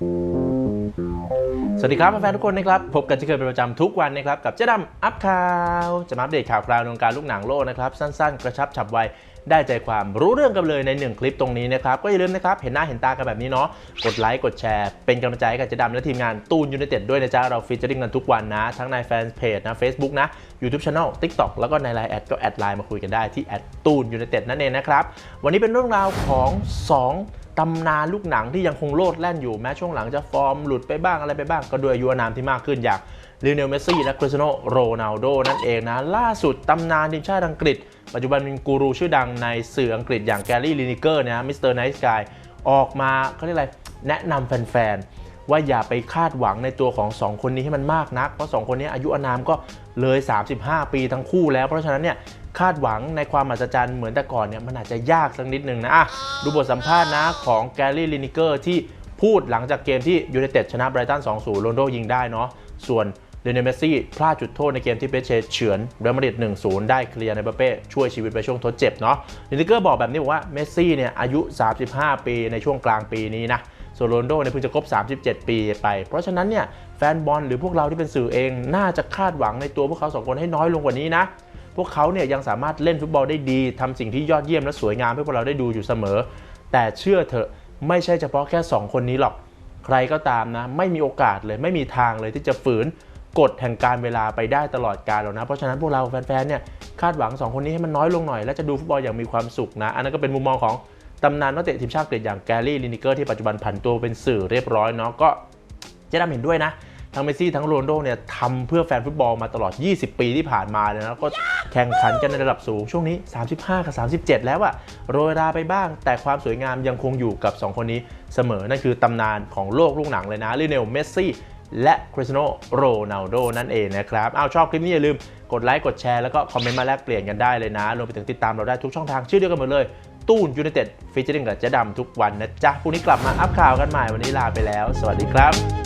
สวัสดีครับแฟนๆทุกคนนะครับ พบกันที่เคยเป็นประจำทุกวันนะครับ กับเจ๊ดำอัพข่าว จะมาอัปเดตข่าวคราวในวงการลูกหนังโลกนะครับ สั้นๆ กระชับฉับไวได้ใจความรู้เรื่องกันเลยในหนึ่งคลิปตรงนี้นะครับ ก็อย่าลืมนะครับ เห็นหน้าเห็นตากันแบบนี้เนาะกดไลค์กดแชร์เป็นกำลังใจให้กับเจ๊ดำและทีมงานตูนยูไนเต็ดด้วยนะจ๊ะ เราฟีเจอริ่งกันทุกวันนะ ทั้งในแฟนเพจนะ Facebook นะ YouTube Channel TikTok แล้วก็ในไลน์แอดก็แอดไลน์มาคุยกันได้ที่แอดตูนยูไนเต็ดนั่นเองนะครับวันนี้เป็นเรื่องราวของสองตำนานลูกหนังที่ยังคงโลดแล่นอยู่แม้ช่วงหลังจะฟอร์มหลุดไปบ้างอะไรไปบ้าง ก็ด้วยอายุนามที่มากขึ้นอย่างลิเนลเมสซี่และคริสเตียโนโรนัลโดนั่นเองนะ ล่าสุดตำนานทีมชาติอังกฤษ ปัจจุบันเป็นกูรูชื่อดังในสื่ออังกฤษอย่างแกรี่ลินิเกอร์นะมิสเตอร์ไนท์สกายออกมาเขาเรียกอะไรแนะนำแฟนๆ ว่าอย่าไปคาดหวังในตัวของ 2 คนนี้ให้มันมากนัก เพราะ 2 คนนี้อายุอานามก็เลย 35 ปีทั้งคู่แล้ว เพราะฉะนั้นเนี่ย คาดหวังในความมหัศจรรย์เหมือนแต่ก่อนเนี่ยมันอาจจะยากสักนิดหนึ่งนะอะดูบทสัมภาษณ์นะของแกรี่ลินิเกอร์ที่พูดหลังจากเกมที่ยูไนเต็ดชนะไบรตัน 2-0 โรนโดยิงได้เนาะส่วนเลเนเมสซี่พลาดจุดโทษในเกมที่เปเชเฉือนเรอัลมาดริด1-0 ได้เคลียร์ในเบเป้ช่วยชีวิตไปช่วงทดเจ็บเนาะลินิเกอร์บอกแบบนี้บอกว่าเมสซี่เนี่ยอายุ 35 ปีในช่วงกลางปีนี้นะส่วนโรนโดเนี่ยเพิ่งจะครบ 37 ปีไป เพราะฉะนั้นเนี่ยแฟนบอลหรือพวกเราที่เป็นสื่อเองน่าจะคาดหวังในตัวพวกเขาสองคนให้น้อยลงกว่านี้นะ วกเขาเนี่ยยังสามารถเล่นฟุตบอลได้ดีทำสิ่งที่ยอดเยี่ยมและสวยงามให้พวกเราได้ดูอยู่เสมอ แต่เชื่อเถอะไม่ใช่เฉพาะแค่ 2 คนนี้หรอก ใครก็ตามนะ ไม่มีโอกาสเลยไม่มีทางเลยที่จะฝืนกฎแห่งการเวลาไปได้ตลอดกาลหรอกนะ เพราะฉะนั้นพวกเราแฟนๆเนี่ยคาดหวัง 2 คนนี้ให้มันน้อยลงหน่อย และจะดูฟุตบอลอย่างมีความสุขนะ อันนั้นก็เป็นมุมมองของตำนานนักเตะทีมชาติอังกฤษอย่างแกรี่ลินิเกอร์ที่ปัจจุบันผันตัวเป็นสื่อเรียบร้อยเนาะก็เจ๊ดำเห็นด้วยนะ ทั้งเมสซี่ทั้งโรนโดเนี่ยทำเพื่อแฟนฟุตบอลมาตลอด 20 ปีที่ผ่านมาเลยนะก็แข่งขันกันในระดับสูงช่วงนี้ 35 กับ 37 แล้วอะโรยราไปบ้าง แต่ความสวยงามยังคงอยู่กับ 2 คนนี้เสมอนั่นคือตำนานของโลกลูกหนังเลยนะลิเนลเมสซี่และคริสโนโรนัลโดนั่นเองนะครับเอาชอบคลิปนี้อย่าลืมกดไลค์กดแชร์แล้วก็คอมเมนต์มาแลกเปลี่ยนกันได้เลยนะรวมไปถึงติดตามเราได้ทุกช่องทางชื่อเดียวกันหมดเลยตู้นยูไนเต็ดฟีเจอริงกับเจ๊ดำทุกวันนะจ๊ะพรุ่งนี้กลับมาอัพข่าวกันใหม่วันนี้ลาไปแล้ว สวัสดีครับ